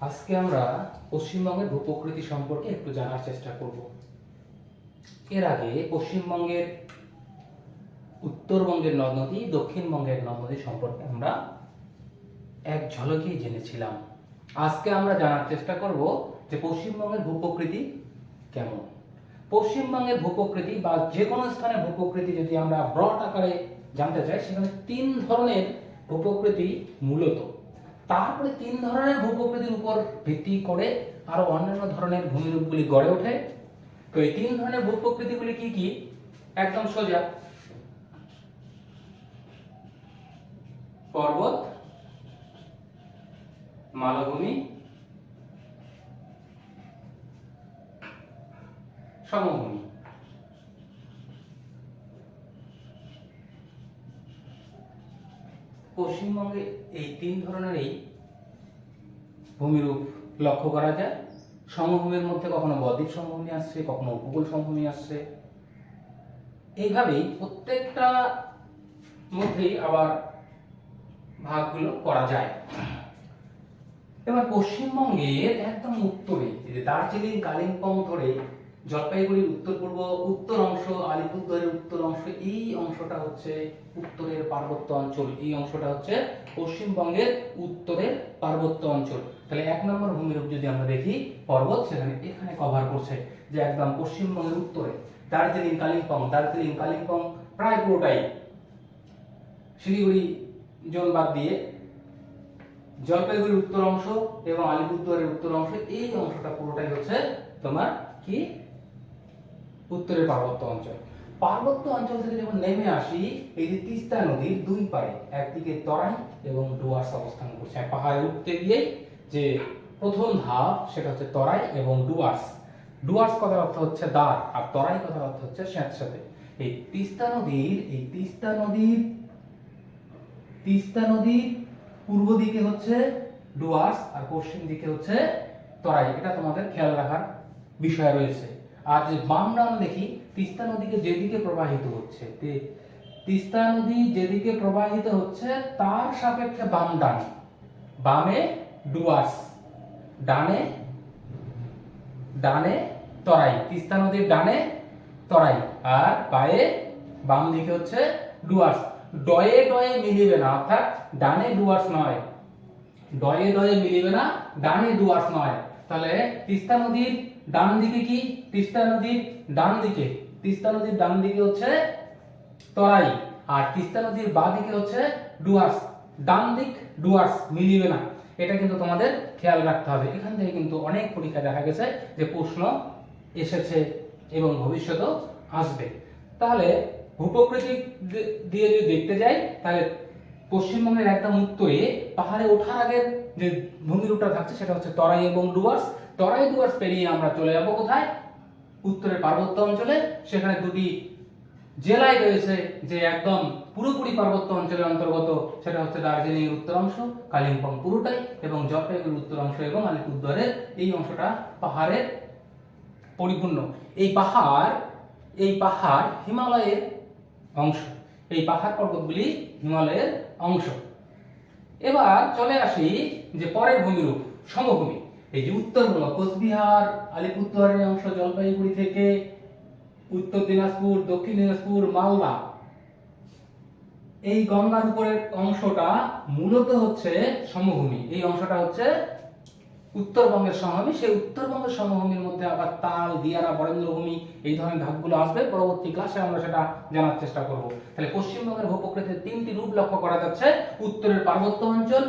আজকে আমরা পশ্চিমবঙ্গের ভূপ্রকৃতি সম্পর্কে একটু জানার চেষ্টা করব। এর আগে পশ্চিমবঙ্গের উত্তরবঙ্গের নদ নদী দক্ষিণবঙ্গের নদ নদী সম্পর্কে আমরা এক ঝলকেই জেনেছিলাম। আজকে আমরা জানার চেষ্টা করব যে পশ্চিমবঙ্গের ভূপ্রকৃতি কেমন? পশ্চিমবঙ্গের ভূপ্রকৃতি বা যে কোনো স্থানের ভূপ্রকৃতি যদি আমরা ব্রড আকারে জানতে চাই, সেখানে তিন ধরনের ভূপ্রকৃতি মূলত। তারপরে তিন ধরনের ভূপ্রকৃতির উপর ভিত্তি করে আরও অন্যান্য ধরনের ভূমিরূপগুলি গড়ে ওঠে। তো এই তিন ধরনের ভূপ্রকৃতিগুলি কি কি? একদম সোজা। পর্বত, মালভূমি, সমভূমি। পশ্চিমবঙ্গে এই তিন ধরনেরই ভূমিরূপ লক্ষ্য করা যায়। সমভূমির মধ্যে কখনো বদ্বীপ সমভূমি আসছে, কখনো উপকূল সমভূমি আসছে। এইভাবেই প্রত্যেকটা মধ্যেই আবার ভাগগুলো করা যায়। এবার পশ্চিমবঙ্গের একদম উত্তরে যে দার্জিলিং, কালিম্পং ধরে জলপাইগুড়ির উত্তর পূর্ব উত্তর অংশ, আলিপুরদুয়ারের উত্তর অংশ, এই অংশটা হচ্ছে উত্তরের পার্বত্য অঞ্চল। এই অংশটা হচ্ছে পশ্চিমবঙ্গের উত্তরের পার্বত্য অঞ্চল। তাহলে এক নম্বর ভূমিরূপ যদি আমরা দেখি, পর্বত, সেখানে এখানে কভার করছে যে একদম পশ্চিমবঙ্গের উত্তরে। দার্জিলিং, কালিম্পং দার্জিলিং, কালিম্পং প্রায় পুরোটাই শিলিগুড়ি জোন বাদ দিয়ে জলপাইগুড়ির উত্তর অংশ এবং আলিপুরদুয়ারের উত্তর অংশ, এই অংশটা পুরোটাই হচ্ছে তোমার কি? উত্তরের পার্বত্য অঞ্চল। পার্বত্য অঞ্চল থেকে যখন নেমে আসি, এই যে তিস্তা নদীর দুই পারে একদিকে তরাই এবং ডুয়ার্স অবস্থান করছে। পাহাড়ে উঠতে গিয়ে যে প্রথম ধাপ সেটা হচ্ছে তরাই এবং ডুয়ার্স। ডুয়ার্স কথার অর্থ হচ্ছে দ্বার আর তরাই কথার অর্থ হচ্ছে স্যাঁতস্যাঁতে। এই তিস্তা নদীর, এই তিস্তা নদীর তিস্তা নদীর পূর্ব দিকে হচ্ছে ডুয়ার্স আর পশ্চিম দিকে হচ্ছে তরাই। এটা তোমাদের খেয়াল রাখার বিষয় রয়েছে। আর যে বাম ডান দেখি, তিস্তা নদীকে যেদিকে প্রবাহিত হচ্ছে তিস্তা নদী যেদিকে প্রবাহিত হচ্ছে, তার সাপেক্ষে বাম ডান। বামে ডুয়ার্স ডানে ডানে, তরাই। তিস্তা নদীর ডানে, তরাই। আর বায়ে বাম দিকে হচ্ছে ডুয়ার্স ডয়ে ডয়ে মিলিবে না, অর্থাৎ ডানে ডুয়ার্স নয়। ডয়ে ডয়ে মিলিবে না, ডানে ডুয়ার্স নয়। তাহলে তিস্তা নদীর ডান দিকে কি? তিস্তা নদীর ডান দিকে। তিস্তা নদীর ডান দিকে হচ্ছে তরাই। আর তিস্তা নদীর বাঁ দিকে হচ্ছে ডুয়ার্স ডান দিক ডুয়ার্স মিলিবে না। এটা কিন্তু তোমাদের খেয়াল রাখতে হবে। এখান থেকে কিন্তু অনেক পরীক্ষা দেখা গেছে যে প্রশ্ন এসেছে এবং ভবিষ্যতেও আসবে। তাহলে ভূপ্রকৃতি দিয়ে যদি দেখতে যাই, তাহলে পশ্চিমবঙ্গের একদম উত্তরে পাহাড়ে ওঠার আগের যে ভূমিরূপটা থাকছে, সেটা হচ্ছে তরাই এবং ডুয়ার্স। তরাই, ডুয়ার্স পেরিয়ে আমরা চলে যাব কোথায়? উত্তরের পার্বত্য অঞ্চলে। সেখানে দুটি জেলায় রয়েছে যে একদম পুরোপুরি পার্বত্য অঞ্চলের অন্তর্গত, সেটা হচ্ছে দার্জিলিং এর উত্তর অংশ, কালিম্পং পুরোটাই এবং জলপাইগুড়ির উত্তর অংশ এবং আলিপুরদুয়ারের এই অংশটা পাহাড়ের পরিপূর্ণ। এই পাহাড় এই পাহাড় হিমালয়ের অংশ। এই পাহাড় পর্বতগুলি হিমালয়ের অংশ। এবার চলে আসি যে পরের ভূমিরূপ, সমভূমি। এই যে উত্তরবঙ্গ কোচবিহার, আলিপুরদুয়ারের অংশ, জলপাইগুড়ি থেকে উত্তর দিনাজপুর, দক্ষিণ দিনাজপুর, মালদা। এই গঙ্গার উপরের অংশটা মূলত হচ্ছে সমভূমি। এই অংশটা হচ্ছে উত্তরবঙ্গের সমভূমি। সেই উত্তরবঙ্গের সমভূমির মধ্যে আবার তাল, দিয়ারা, বরেন্দ্রভূমি এই ধরনের ভাগগুলো আসবে। পরবর্তী ক্লাসে আমরা সেটা জানার চেষ্টা করব। তাহলে পশ্চিমবঙ্গের ভূপ্রকৃতির তিনটি রূপ লক্ষ্য করা যাচ্ছে। উত্তরের পার্বত্য অঞ্চল,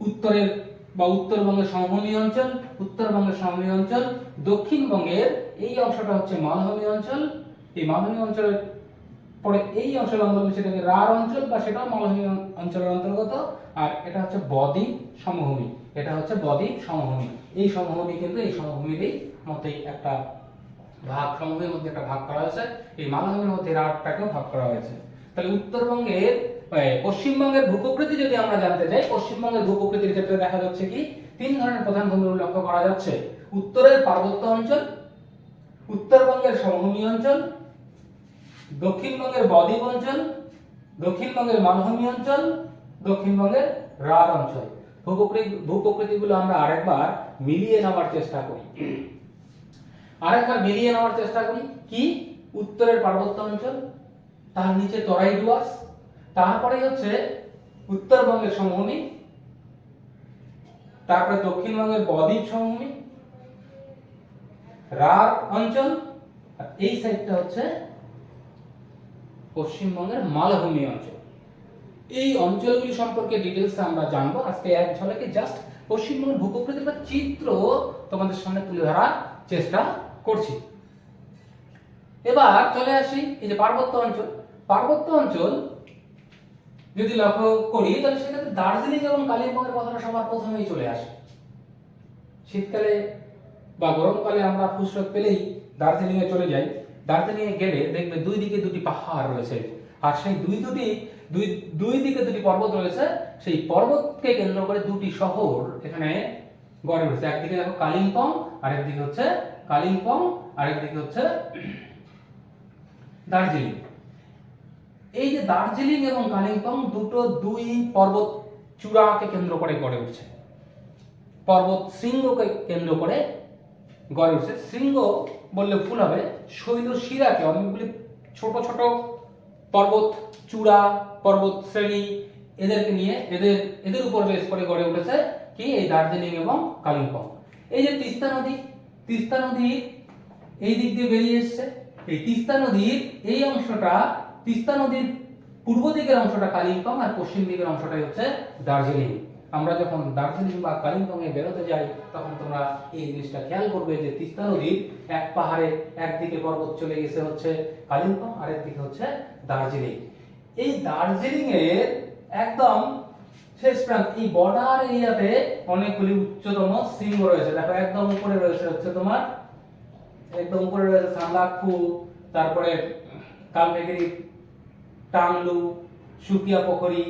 উত্তরের বা উত্তরবঙ্গের সমভূমি অঞ্চল, উত্তরবঙ্গের সমভূমি অঞ্চল, দক্ষিণবঙ্গের এই অংশটা হচ্ছে মালভূমি অঞ্চল। এই মালভূমি অঞ্চলের পরে এই অঞ্চলের অন্তর্গত সেটাকে রার অঞ্চল বা সেটাও মালভূমি অঞ্চলের অন্তর্গত, আর এটা হচ্ছে বদ্বীপ সমভূমি। এটা হচ্ছে বদ্বীপ সমভূমি। এই সমভূমি কিন্তু এই সমভূমিরই মতেই একটা ভাগ, সমভূমির মধ্যে একটা ভাগ করা হয়েছে। এই মালভূমির মধ্যে রারটাকেও ভাগ করা হয়েছে। তাহলে উত্তরবঙ্গের পশ্চিমবঙ্গের ভূপ্রকৃতি যদি আমরা জানতে চাই, পশ্চিমবঙ্গের ভূপ্রকৃতির ক্ষেত্রে দেখা যাচ্ছে কি, তিন ধরনের প্রধান ভূমি লক্ষ্য করা যাচ্ছে। উত্তরের পার্বত্য অঞ্চল, উত্তরবঙ্গের সমভূমি অঞ্চল দক্ষিণবঙ্গের বদ্বীপ অঞ্চল দক্ষিণবঙ্গের মালভূমি অঞ্চল, দক্ষিণবঙ্গের রার অঞ্চল। ভূপ্রকৃতি ভূপ্রকৃতিগুলো আমরা আরেকবার মিলিয়ে নেওয়ার চেষ্টা করি। আরেকবার মিলিয়ে নেওয়ার চেষ্টা করি। কি? উত্তরের পার্বত্য অঞ্চল, তার নিচে তরাই ডুয়ার্স তারপরে হচ্ছে উত্তরবঙ্গের সমভূমি, তারপরে দক্ষিণবঙ্গের বদ্বীপ সমভূমি রার অঞ্চল, আর এই সাইডটা হচ্ছে পশ্চিমবঙ্গের মালভূমি অঞ্চল। এই অঞ্চলগুলি সম্পর্কে ডিটেলস আমরা জানব। আজকে এক ঝলকে জাস্ট পশ্চিমবঙ্গের ভূপ্রকৃতির একটা চিত্র তোমাদের সামনে তুলে ধরার চেষ্টা করছি। এবার চলে আসি এই যে পার্বত্য অঞ্চল। পার্বত্য অঞ্চল যদি লক্ষ্য করি, তাহলে সেক্ষেত্রে দার্জিলিং এবং কালিম্পংয়ের কথাটা সবার প্রথমেই চলে আসে। শীতকালে বা গরমকালে আমরা ফুসরত পেলেই দার্জিলিং এ চলে যাই। দার্জিলিং এ গেলে দেখবে দুই দিকে দুটি পাহাড় রয়েছে। আর সেই দুই দুটি, দুই দুই দিকে দুটি পর্বত রয়েছে, সেই পর্বতকে কেন্দ্র করে দুটি শহর এখানে গড়ে উঠেছে। একদিকে দেখো কালিম্পং আর একদিকে হচ্ছে কালিম্পং আর একদিকে হচ্ছে দার্জিলিং। এই যে দার্জিলিং এবং কালিম্পং দুটো দুই পর্বত চূড়াকে কেন্দ্র করে গড়ে উঠছে। পর্বত শৃঙ্গকে কেন্দ্র করে গড়ে শৃঙ্গ বললে ভুল হবে। শৈল শিরাকে অনেকগুলি ছোট ছোট পর্বত, চূড়া, পর্বত শ্রেণি, এদেরকে নিয়ে এদের এদের উপর বেশ করে গড়ে উঠেছে কি? এই দার্জিলিং এবং কালিম্পং। এই যে তিস্তা নদী তিস্তা নদী এই দিক দিয়ে বেরিয়ে এসছে। এই তিস্তা নদীর এই অংশটা, তিস্তা নদীর পূর্ব দিকের অংশটা কালিম্পং আর পশ্চিম দিকের অংশটাই হচ্ছে দার্জিলিং। আমরা যখন দার্জিলিং বা কালিম্পং এ বেরোতে যাই, তখন তোমরা এই জিনিসটা খেয়াল করবে যে তিস্তা নদীর এক পাহাড়ে একদিকে পর্বত চলে গেছে হচ্ছে কালিম্পং আর একদিকে হচ্ছে দার্জিলিং। এই দার্জিলিং এর একদম শেষ প্রান্ত, এই বর্ডার এরিয়াতে অনেকগুলি উচ্চতম শৃঙ্গ রয়েছে। দেখো, একদম উপরে রয়েছে হচ্ছে তোমার, একদম উপরে রয়েছে সান্দাকফু তারপরে কালমেঘিরি, টাংলু সুকিয়া পোখরি,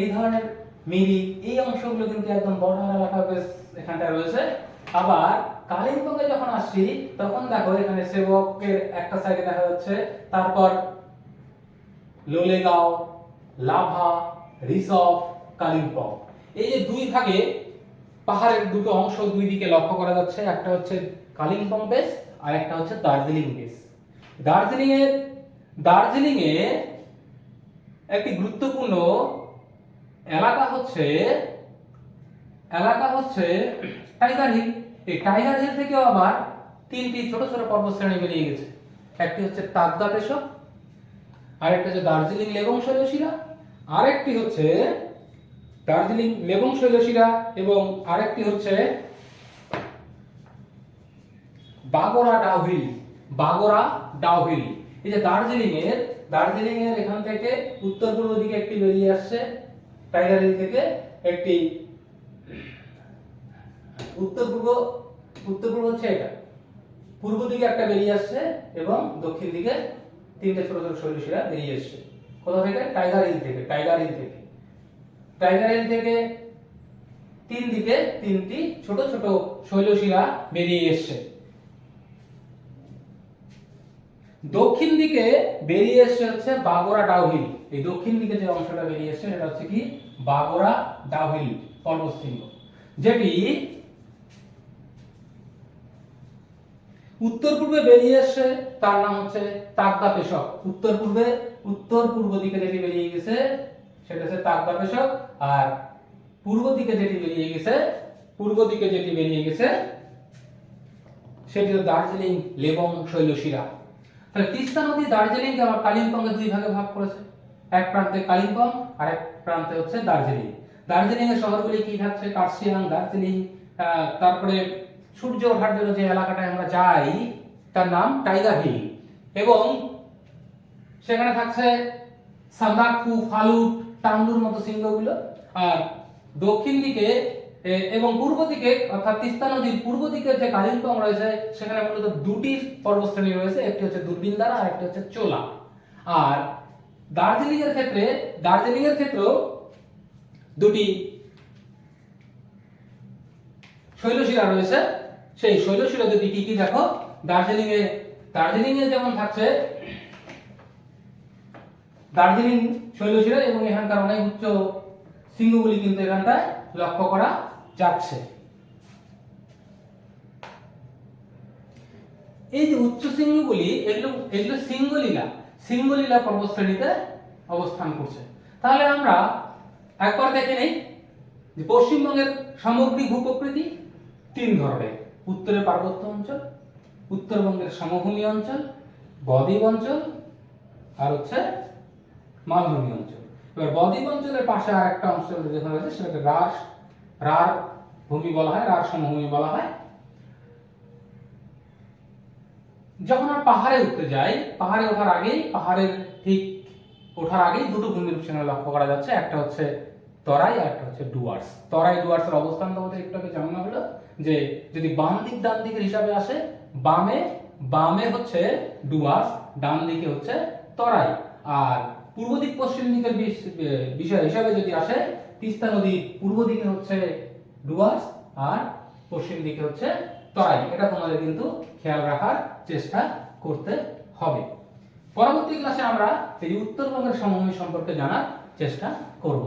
এই ধরনের মিরি এই অংশগুলো কিন্তু একদম বর্ডার এলাকা বেশ এখানটা রয়েছে। আবার কালিম্পংয়ে যখন আসছি, তখন দেখো এখানে সেবকের একটা সাইডে দেখা যাচ্ছে। তারপর লোলেগাঁও, লাভা রিসভ কালিম্পং। এই যে দুই ভাগে পাহাড়ের দুটো অংশ দুই দিকে লক্ষ্য করা যাচ্ছে, একটা হচ্ছে কালিম্পং বেস আর একটা হচ্ছে দার্জিলিং বেস দার্জিলিং এর দার্জিলিং এ একটি গুরুত্বপূর্ণ এলাকা হচ্ছে এলাকা হচ্ছে টাইগার হিল। এই টাইগার হিল থেকেও আবার তিনটি ছোট ছোট পর্বত শ্রেণি বেরিয়ে গেছে। একটি হচ্ছে তাগদা পেশক আরেকটা হচ্ছে দার্জিলিং লেবং শৈলশিরা আরেকটি হচ্ছে দার্জিলিং লেবং শৈলশিরা এবং আরেকটি হচ্ছে বাগোরা ডাউহিল বাগোরা ডাউহিল এই যে দার্জিলিং এর দার্জিলিং এর এখান থেকে উত্তর পূর্ব দিকে একটি বেরিয়ে আসছে টাইগার হিল থেকে একটি উত্তর পূর্ব উত্তর পূর্ব হচ্ছে এটা। পূর্ব দিকে একটা বেরিয়ে আসছে এবং দক্ষিণ দিকে তিনটে ছোট ছোট শৈলশিরা বেরিয়ে এসছে। কোথা থেকে? টাইগার হিল থেকে, টাইগার হিল থেকে। টাইগার হিল থেকে তিন দিকে তিনটি ছোট ছোট শৈলশিরা বেরিয়ে এসছে। দক্ষিণ দিকে বেরিয়ে এসছে হচ্ছে বাগোরা ডাউহিল। এই দক্ষিণ দিকে যে অংশটা বেরিয়ে এসছে, সেটা হচ্ছে কি? বাগোরা ডাউহিল পর্বতশৃঙ্গ, যেটি উত্তর পূর্বে বেরিয়ে এসছে, তার নাম হচ্ছে তাগদা পেশক। উত্তর পূর্বে, উত্তর পূর্ব দিকে যেটি বেরিয়ে গেছে, সেটা হচ্ছে তাগদা পেশক, আর পূর্ব দিকে যেটি বেরিয়ে গেছে, পূর্ব দিকে যেটি বেরিয়ে গেছে, সেটি হলো দার্জিলিং লেবং শৈলশিরা। তাহলে তিস্তা নদী দার্জিলিংকে আবার কালিম্পংকে দুই ভাগে ভাগ করেছে। এক প্রান্তে কালিম্পং আর এক প্রান্তে হচ্ছে দার্জিলিং। দার্জিলিং এর শহরগুলি কি থাকছে? কার্শিয়াং দার্জিলিং তারপরে সূর্য ওঠার জন্য যে এলাকাটায় আমরা যাই, তার নাম টাইগার হিল। এবং সেখানে থাকছে সান্দাকফু, ফালুট, টাঙ্গুর মতো সিংহগুলো আর দক্ষিণ দিকে এবং পূর্ব দিকে, অর্থাৎ তিস্তা নদীর পূর্ব দিকে যে কালিম্পং রয়েছে, সেখানে মূলত দুটি পর্বতশ্রেণী রয়েছে। একটি হচ্ছে দূরবীনদারা আর একটি হচ্ছে চোলা। আর দার্জিলিং এর ক্ষেত্রে দার্জিলিং এর ক্ষেত্রেও দুটি শৈলশিরা রয়েছে। সেই শৈলশিরা দুটি কি কি দেখো? দার্জিলিং এ দার্জিলিং এ যেমন থাকছে, দার্জিলিং শৈলশিরা এবং এখানকার অনেক উচ্চ সিংহগুলি কিন্তু এখানটায় লক্ষ্য করা যাচ্ছে। এই যে উচ্চ সিংহগুলি এগুলো এগুলো সিংহলীলা সিংহলীলা পর্বতশ্রেণীতে অবস্থান করছে। তাহলে আমরা একবার দেখে নেই যে পশ্চিমবঙ্গের সামগ্রিক ভূপ্রকৃতি তিন ধরনের। উত্তরে পার্বত্য অঞ্চল, উত্তরবঙ্গের সমভূমি অঞ্চল, বদ্বীপ অঞ্চল, আর হচ্ছে মালভূমি অঞ্চল। এবার বদ্বীপ অঞ্চলের পাশে আর একটা অঞ্চল যেখানে রয়েছে সেটাকে রাস, রার ভূমি বলা হয়, রার সমভূমি বলা হয়। যখন আমরা পাহাড়ে উঠতে যাই, পাহাড়ে ওঠার আগেই, পাহাড়ের ঠিক ওঠার আগেই দুটো ভূমিরূপ সেখানে লক্ষ্য করা যাচ্ছে। একটা হচ্ছে তরাই আর একটা হচ্ছে ডুয়ার্স। তরাই ডুয়ার্সের অবস্থান তো আমাদের একটু আগে জানানো হলো যে, যদি বাম দিক ডান দিকের হিসাবে আসে, বামে বামে হচ্ছে ডুয়ার্স, ডান দিকে হচ্ছে তরাই। আর পূর্ব দিক, পশ্চিম দিকের বিষয় হিসাবে যদি আসে, তিস্তা নদী পূর্ব দিকে হচ্ছে ডুয়ার্স আর পশ্চিম দিকে হচ্ছে তরাই এটা তোমাদের কিন্তু খেয়াল রাখার চেষ্টা করতে হবে। পরবর্তী ক্লাসে আমরা এই উত্তরবঙ্গের সমভূমি সম্পর্কে জানার চেষ্টা করব।